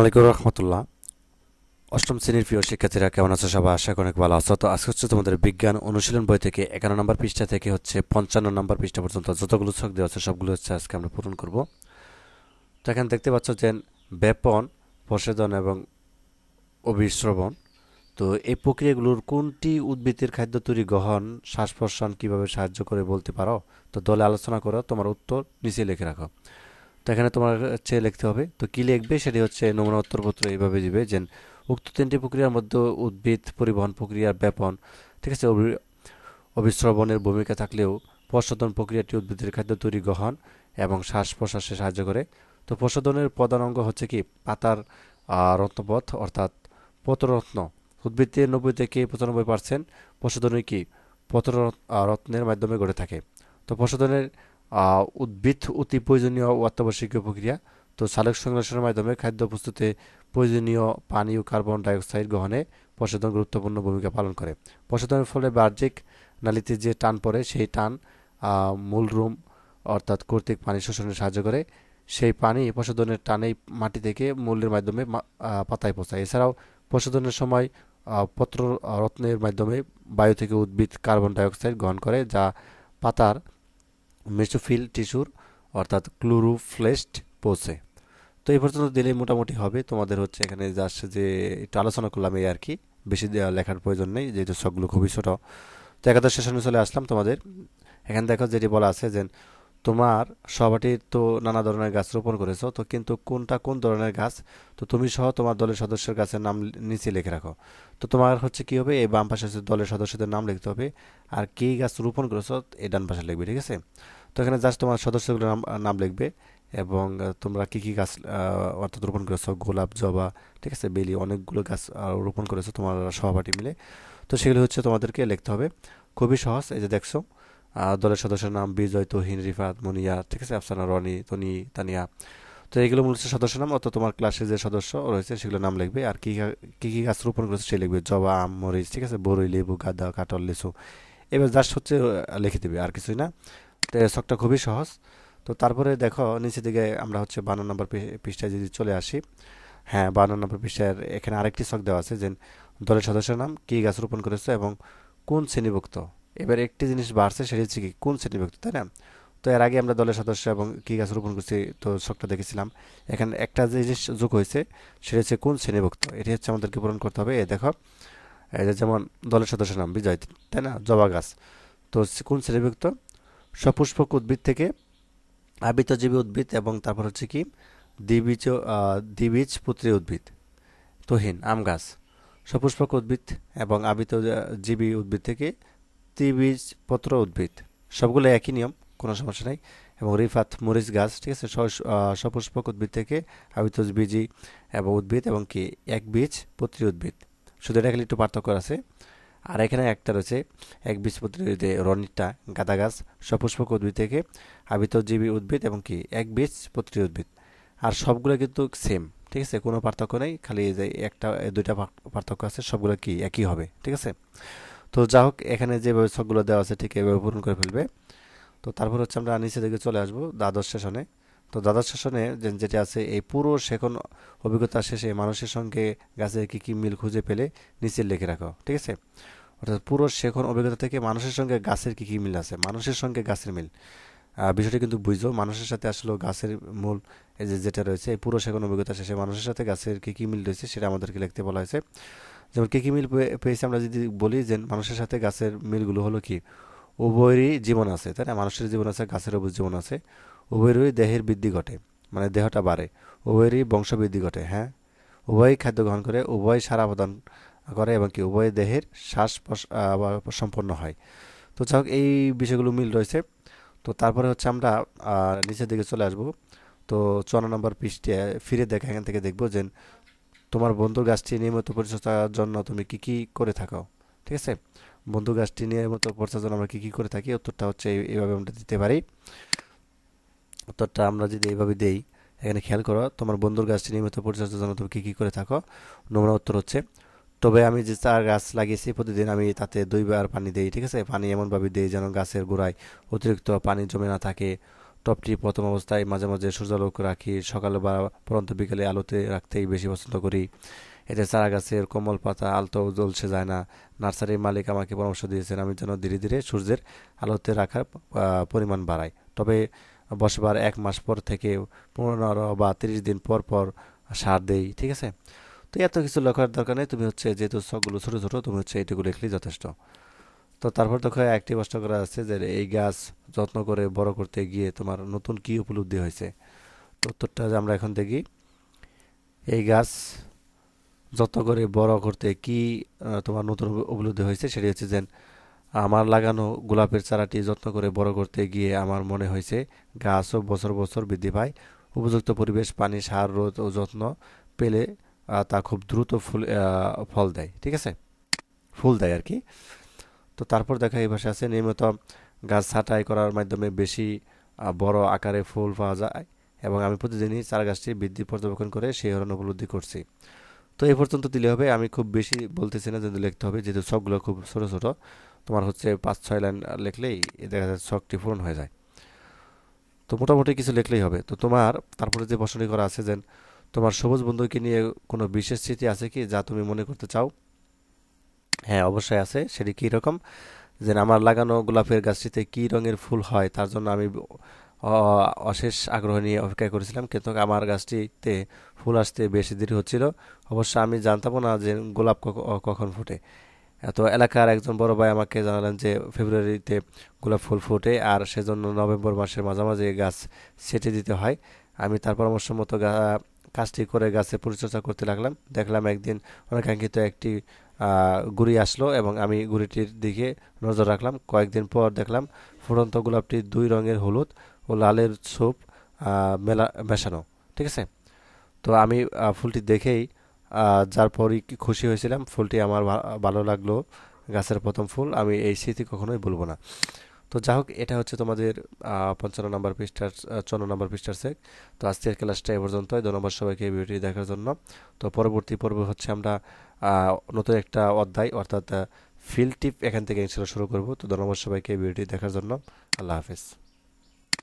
আলাইকুম রহমতুল্লাহ। অষ্টম শ্রেণির প্রিয় শিক্ষার্থীরা কেমন আছো সবাই? আশা অনেক ভালো আছো। তো আজকে হচ্ছে তোমাদের বিজ্ঞান অনুশীলন বই থেকে একান্ন নম্বর পৃষ্ঠা থেকে হচ্ছে পঞ্চান্ন নম্বর পৃষ্ঠা পর্যন্ত যতগুলো ছক দেওয়া আছে, সবগুলো হচ্ছে আজকে আমরা পূরণ করব। তো এখানে দেখতে পাচ্ছ যে ব্যাপন প্রসেদন এবং অভিশ্রবণ তো এই প্রক্রিয়াগুলোর কোনটি উদ্ভিদের খাদ্য তৈরি গ্রহণ শ্বাস প্রশ্বাস কীভাবে সাহায্য করে বলতে পারো? তো দলে আলোচনা করো, তোমার উত্তর নিচে লিখে রাখো। তো এখানে তোমার হচ্ছে লিখতে হবে। তো কী লিখবে? সেটি হচ্ছে নমুনা উত্তরপত্র এইভাবে দিবে যে, উক্ত তিনটি প্রক্রিয়ার মধ্যে উদ্ভিদ, পরিবহন প্রক্রিয়ার ব্যাপন, ঠিক আছে অভিস্রবণের ভূমিকা থাকলেও প্রশোধন প্রক্রিয়াটি উদ্ভিদের খাদ্য তৈরি গ্রহণ এবং শ্বাস প্রশ্বাসে সাহায্য করে। তো প্রশোধনের প্রধান অঙ্গ হচ্ছে কি? পাতার রত্নপথ, অর্থাৎ পত্ররত্ন উদ্ভিদের নব্বই থেকে পঁচানব্বই পার্সেন্ট প্রশোধনই কি? পত্ররত্নের মাধ্যমে ঘটে থাকে। তো প্রশোধনের উদ্ভিদ অতি প্রয়োজনীয় অত্যাবশ্যকীয় প্রক্রিয়া। তো সালোক সংশ্লেষণের মাধ্যমে খাদ্য প্রস্তুতে প্রয়োজনীয় পানি ও কার্বন ডাইঅক্সাইড গ্রহণে প্রশোধন গুরুত্বপূর্ণ ভূমিকা পালন করে। প্রশোধনের ফলে বাহ্যিক নালীতে যে টান পড়ে সেই টান আহ, মূলরুম অর্থাৎ কর্তৃক পানি শোষণে সাহায্য করে। সেই পানি প্রশোধনের টানেই মাটি থেকে মূলের মাধ্যমে পাতায় পৌঁছায়। এছাড়াও প্রশোধনের সময় পত্র রত্নের মাধ্যমে বায়ু থেকে উদ্ভিদ কার্বন ডাইঅক্সাইড গ্রহণ করে যা পাতার মেসোফিল টিস্যুর, অর্থাৎ ক্লোরোফ্লেস্ট পৌঁছে তো এই পর্যন্ত দিলেই মোটামুটি হবে। তোমাদের হচ্ছে এখানে জাস্ট যে একটু আলোচনা করলাম এই আর কি, বেশি লেখার প্রয়োজন নেই, যেহেতু সবগুলো খুবই ছোট। তো একাদশ সেশনে চলে আসলাম তোমাদের। এখানে দেখো যেটি বলা আছে যে তোমার সহপাঠীর তো নানা ধরনের গাছ রোপণ করেছ, তো কিন্তু কোনটা কোন ধরনের গাছ? তো তুমি সহ তোমার দলের সদস্যের গাছের নাম নিচে লিখে রাখো। তো তোমার হচ্ছে কি হবে? এই বাম পাশে দলের সদস্যদের নাম লিখতে হবে। আর কী গাছ রোপণ করেছ? এই ডান পাশে লিখবে, ঠিক আছে? তো এখানে জাস্ট তোমার সদস্যগুলোর নাম নাম লিখবে এবং তোমরা কি কি গাছ অর্থাৎ রোপণ করেছ? গোলাপ, জবা, ঠিক আছে? বেলি, অনেকগুলো গাছ রোপণ করেছ তোমার সহপাঠী মিলে। তো সেগুলো হচ্ছে তোমাদেরকে লিখতে হবে। খুবই সহজ, এই যে দেখছ। দলের সদস্যের নাম বিজয়, তহিন, রিফাত, মুনিয়া, ঠিক আছে, আফসানা, রনি, তনি, তানিয়া। তো এগুলো মূলত সদস্য নাম অত তোমার ক্লাসে যে সদস্য রয়েছে সেগুলো নাম লিখবে। আর কী কী কি গাছ রোপণ করেছে সে লিখবে। জবা, আম, মরিচ, ঠিক আছে, বরই, লেবু, গাঁদা, কাঁঠাল, লিচু। এবার জাস্ট হচ্ছে লিখে দেবে, আর কিছুই না। তো ছকটা খুবই সহজ। তো তারপরে দেখো নিচে দিকে আমরা হচ্ছে বান্ন নম্বর পৃষ্ঠায় যদি চলে আসি। হ্যাঁ বান্ন নম্বর পৃষ্ঠার এখানে আরেকটি ছক দেওয়া আছে যে দলের সদস্যের নাম, কী গাছ রোপণ করেছে এবং কোন শ্রেণীভুক্ত? এবার একটি জিনিস বাড়ছে, সেটি হচ্ছে কি, কোন শ্রেণীভুক্ত তাই না? তো এর আগে আমরা দলের সদস্য এবং কী গাছ রোপণ করছি, তো ছকটা দেখেছিলাম। এখানে একটা জিনিস যোগ হয়েছে, সেটা হচ্ছে কোন শ্রেণীভুক্ত এটি হচ্ছে আমাদেরকে পূরণ করতে হবে। এই দেখো যেমন দলের সদস্যের নাম, বিজয়, তাই না? জবা গাছ। তো কোন শ্রেণীভুক্ত সপুষ্পক উদ্ভিদ থেকে আবৃতজীবী উদ্ভিদ এবং তারপর হচ্ছে কি, দ্বিবীজ দ্বিবীজ পুত্রী উদ্ভিদ, তহিন, আম গাছ। সপুষ্পক উদ্ভিদ এবং আবৃত জীবী উদ্ভিদ থেকে ত্রিবীজ পত্র উদ্ভিদ। সবগুলো একই নিয়ম, কোনো সমস্যা নেই। এবং রিফাত মরিচ গাছ, ঠিক আছে? সপুষ্পক উদ্ভিদ থেকে আবৃত বীজি এবং উদ্ভিদ এবং কি? এক বীজ পত্রী উদ্ভিদ। শুধু এটা খালি একটু পার্থক্য আছে। আর এখানে একটা রয়েছে এক বীজপত্রী যে রনিটা গাঁদা গাছ, সপুষ্পক উদ্ভিদ থেকে আবৃতজীবী উদ্ভিদ এবং কি? এক বীজপত্রী উদ্ভিদ। আর সবগুলো কিন্তু সেম ঠিক আছে? কোনো পার্থক্য নেই, খালি যে একটা, দুইটা পার্থক্য আছে, সবগুলো কি? একই হবে, ঠিক আছে? তো যা হোক, এখানে যেভাবে সবগুলো দেওয়া আছে, ঠিক এভাবে পূরণ করে ফেলবে। তো তারপর হচ্ছে আমরা নিচে দিকে চলে আসব, দ্বাদশ সেশনে তো দ্বাদশ সেশনে যেটা আছে, এই পুরো সেখন অভিজ্ঞতা শেষে মানুষের সঙ্গে গাছের কি কি মিল খুঁজে পেলে নিচে লিখে রাখো, ঠিক আছে? অর্থাৎ পুরো সেখন অভিজ্ঞতা থেকে মানুষের সঙ্গে গাছের কি কি মিল আছে? মানুষের সঙ্গে গাছের মিল। বিষয়টি কিন্তু বুঝছ মানুষের সাথে আসলে গাছের মূল যে যেটা রয়েছে, এই পুরো সেখন অভিজ্ঞতা শেষে মানুষের সাথে গাছের কি কি মিল রয়েছে, সেটা আমাদেরকে লিখতে বলা হয়েছে। যেমন কী কী মিল পেয়ে- পেয়েছি আমরা যদি বলি যে মানুষের সাথে গাছের মিলগুলো হলো কি? উভয়েরই জীবন আছে, তাই না? মানুষের জীবন আছে গাছেরও জীবন আছে। উভয়েরই দেহের বৃদ্ধি ঘটে মানে দেহটা বাড়ে। উভয়েরই বংশবৃদ্ধি ঘটে হ্যাঁ? উভয়ই খাদ্য গ্রহণ করে, উভয় সারা প্রদান করে এবং কি? উভয় দেহের শ্বাস সম্পন্ন হয়। তো যাই হোক, এই বিষয়গুলো মিল রয়েছে। তো তারপরে হচ্ছে আমরা নিচের দিকে চলে আসব। তো চুয়ান্ন নম্বর পৃষ্ঠে ফিরে দেখা, এখান থেকে দেখব যে তোমার বন্ধুর গাছটি নিয়মিত পরিচর্যার জন্য তুমি কি কি করে থাকো ঠিক আছে? বন্ধু গাছটি নিয়মিত পরিচর্যার জন্য আমরা কি কি করে থাকি? উত্তরটা হচ্ছে এইভাবে আমরা দিতে পারি। উত্তরটা আমরা যদি এইভাবে দেই, এখানে খেয়াল করো, তোমার বন্ধুর গাছটি নিয়মিত পরিচর্যার জন্য তুমি কী কী করে থাকো? নমুনা উত্তর হচ্ছে, তবে আমি যে চার গাছ লাগিয়েছি প্রতিদিন, আমি তাতে দুইবার পানি দিই। ঠিক আছে? পানি এমনভাবে দিই যেন গাছের গোড়ায় অতিরিক্ত পানি জমে না থাকে। টপটি প্রথম অবস্থায় মাঝে মাঝে সূর্যালোক রাখি, সকালে বা পরন্ত বিকেলে আলোতে রাখতেই বেশি পছন্দ করি। এতে চারা গাছের কোমল পাতা, আলতো জ্বলছে যায় না। নার্সারির মালিক আমাকে পরামর্শ দিয়েছেন, আমি যেন ধীরে ধীরে সূর্যের আলোতে রাখার পরিমাণ বাড়াই। তবে বসবার এক মাস পর থেকে পনেরো বা তিরিশ দিন পর পর সার দেই, ঠিক আছে? তো এত কিছু লেখার দরকার নেই। তুমি হচ্ছে যেহেতু শখগুলো ছোটো ছোটো, তুমি হচ্ছে এইটুকু লিখলেই যথেষ্ট। তো তারপর দেখো একটি প্রশ্ন করা আছে যে এই গাছ যত্ন করে বড় করতে গিয়ে তোমার নতুন কি উপলব্ধি হয়েছে? তো উত্তরটা আমরা এখন দেখি, এই গাছ যত্ন করে বড় করতে কি তোমার নতুন উপলব্ধি হয়েছে? সেটি হচ্ছে যে আমার লাগানো গোলাপের চারাটি যত্ন করে বড় করতে গিয়ে আমার মনে হয়েছে গাছও বছর বছর বৃদ্ধি পায়। উপযুক্ত পরিবেশ, পানি, সার, রোদ ও যত্ন পেলে তা খুব দ্রুত ফুল ফল দেয়। ঠিক আছে? ফুল দেয় আর কি। তো তারপর দেখা এই ভাষা আছে, নিয়মিত গাছ ছাঁটাই করার মাধ্যমে বেশি বড় আকারে ফুল পাওয়া যায় এবং আমি প্রতিদিনই চারা গাছটি বৃদ্ধি পর্যবেক্ষণ করে সেই ধরনের উপলব্ধি করছি। তো এই পর্যন্ত দিলে হবে, আমি খুব বেশি বলতেছি না যদি লিখতে হবে, যেহেতু শখগুলো খুব ছোট ছোট, তোমার হচ্ছে পাঁচ ছয় লাইন লিখলেই দেখা যায় শখটি পূরণ হয়ে যায়। তো মোটামুটি কিছু লিখলেই হবে। তো তোমার, তারপরে যে প্রশ্নটি করা আছে যে তোমার সবুজ বন্ধুকে নিয়ে কোনো বিশেষ স্মৃতি আছে কি, যা তুমি মনে করতে চাও? হ্যাঁ অবশ্যই আছে, সেটি কী রকম? যে আমার লাগানো গোলাপের গাছটিতে কী রঙের ফুল হয়, তার জন্য আমি অশেষ আগ্রহ নিয়ে অপেক্ষা করেছিলাম। কিন্তু আমার গাছটিতে ফুল আসতে বেশি দেরি হচ্ছিল। অবশ্য আমি জানতামও না যে গোলাপ কখ- কখন ফোটে। তো এলাকার একজন বড় ভাই আমাকে জানালেন যে ফেব্রুয়ারিতে গোলাপ ফুল ফোটে আর সেজন্য নভেম্বর মাসের মাঝামাঝি গাছ ছেটে দিতে হয়। আমি তার পরামর্শ মতো কাজটি করে গাছের পরিচর্যা করতে লাগলাম। দেখলাম একদিন অনেকাঙ্ক্ষিত একটি গুড়ি আসলো এবং আমি গুড়িটির দিকে নজর রাখলাম। কয়েকদিন পর দেখলাম ফুটন্ত গোলাপটি দুই রঙের হলুদ ও লালের ছোপ মেলা মেশানো। ঠিক আছে? তো আমি ফুলটি দেখেই যার পরই খুশি হয়েছিলাম। ফুলটি আমার ভালো লাগল গাছের প্রথম ফুল। আমি এই স্মৃতি কখনোই ভুলবো না। তো যাই হোক এটা হচ্ছে তোমাদের পঞ্চান্ন নম্বর পৃষ্ঠার আহ, চুয়ান্ন নম্বর পৃষ্ঠার সেক তো আজকের ক্লাসটা এ পর্যন্তই। ধন্যবাদ সবাইকে ভিডিওটি দেখার জন্য। তো পরবর্তী পর্ব হচ্ছে আমরা নতুন একটা অধ্যায়, অর্থাৎ ফিল্ড টিপ এখান থেকে ইনশাল্লাহ শুরু করব। তো ধন্যবাদ সবাইকে ভিডিওটি দেখার জন্য। আল্লাহ হাফেজ।